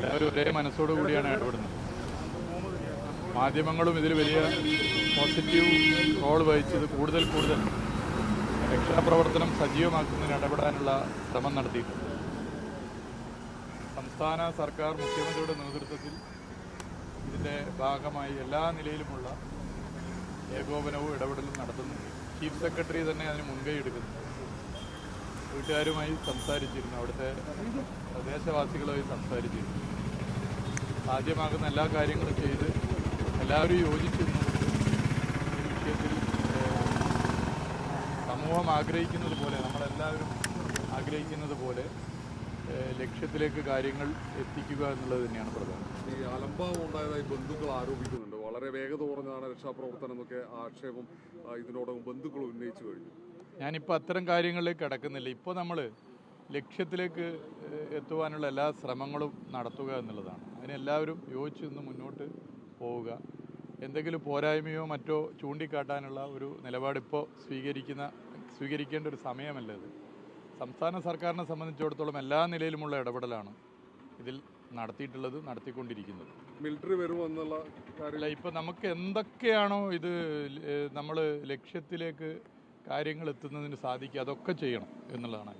എല്ലാവരും ഒരേ മനസ്സോടു കൂടിയാണ് ഇടപെടുന്നത്. മാധ്യമങ്ങളും ഇതിൽ വലിയ പോസിറ്റീവ് റോൾ വഹിച്ചത് കൂടുതൽ കൂടുതൽ രക്ഷാപ്രവർത്തനം സജീവമാക്കുന്നതിന് ഇടപെടാനുള്ള ശ്രമം നടത്തിയിട്ടുണ്ട്. സംസ്ഥാന സർക്കാർ മുഖ്യമന്ത്രിയുടെ നേതൃത്വത്തിൽ ഇതിന്റെ ഭാഗമായി എല്ലാ നിലയിലുമുള്ള ഏകോപനവും ഇടപെടലും നടത്തുന്നു. ചീഫ് സെക്രട്ടറി തന്നെ അതിന് മുൻകൈ എടുക്കുന്നു. വീട്ടുകാരുമായി സംസാരിച്ചിരുന്നു. അവിടുത്തെ പ്രദേശവാസികളുമായി സംസാരിച്ചിരുന്നു. സാധ്യമാകുന്ന എല്ലാ കാര്യങ്ങളും ചെയ്ത് എല്ലാവരും യോജിച്ചിരുന്നു. ഈ വിഷയത്തിൽ സമൂഹം ആഗ്രഹിക്കുന്നത് പോലെ നമ്മളെല്ലാവരും ആഗ്രഹിക്കുന്നത് പോലെ ലക്ഷ്യത്തിലേക്ക് കാര്യങ്ങൾ എത്തിക്കുക എന്നുള്ളത് തന്നെയാണ് പ്രധാനം. ഈ അലംഭാവം ഉണ്ടായതായി ബന്ധുക്കൾ ആരോപിക്കുന്നുണ്ട്. വളരെ വേഗത കുറഞ്ഞതാണ് രക്ഷാപ്രവർത്തനം എന്നൊക്കെ ആക്ഷേപം ഇതിനോടകം ബന്ധുക്കൾ ഉന്നയിച്ചു കഴിഞ്ഞു. ഞാനിപ്പോൾ അത്തരം കാര്യങ്ങളിലേക്ക് കിടക്കുന്നില്ല. ഇപ്പോൾ നമ്മൾ ലക്ഷ്യത്തിലേക്ക് എത്തുവാനുള്ള എല്ലാ ശ്രമങ്ങളും നടത്തുക എന്നുള്ളതാണ്. അതിനെല്ലാവരും യോജിച്ച് നിന്ന് മുന്നോട്ട് പോവുക. എന്തെങ്കിലും പോരായ്മയോ മറ്റോ ചൂണ്ടിക്കാട്ടാനുള്ള ഒരു നിലപാടിപ്പോൾ സ്വീകരിക്കുന്ന സ്വീകരിക്കേണ്ട ഒരു സമയമല്ല ഇത്. സംസ്ഥാന സർക്കാരിനെ സംബന്ധിച്ചിടത്തോളം എല്ലാ നിലയിലുമുള്ള ഇടപെടലാണ് ഇതിൽ നടത്തിയിട്ടുള്ളത് നടത്തിക്കൊണ്ടിരിക്കുന്നത്. മിലിറ്ററി വരുമെന്നുള്ള കാര്യം അല്ല ഇപ്പം നമുക്ക് എന്തൊക്കെയാണോ ഇത് നമ്മൾ ലക്ഷ്യത്തിലേക്ക് കാര്യങ്ങൾ എത്തുന്നതിന് സാധിക്കുക. അതൊക്കെ ചെയ്യണം എന്നുള്ളതാണ്.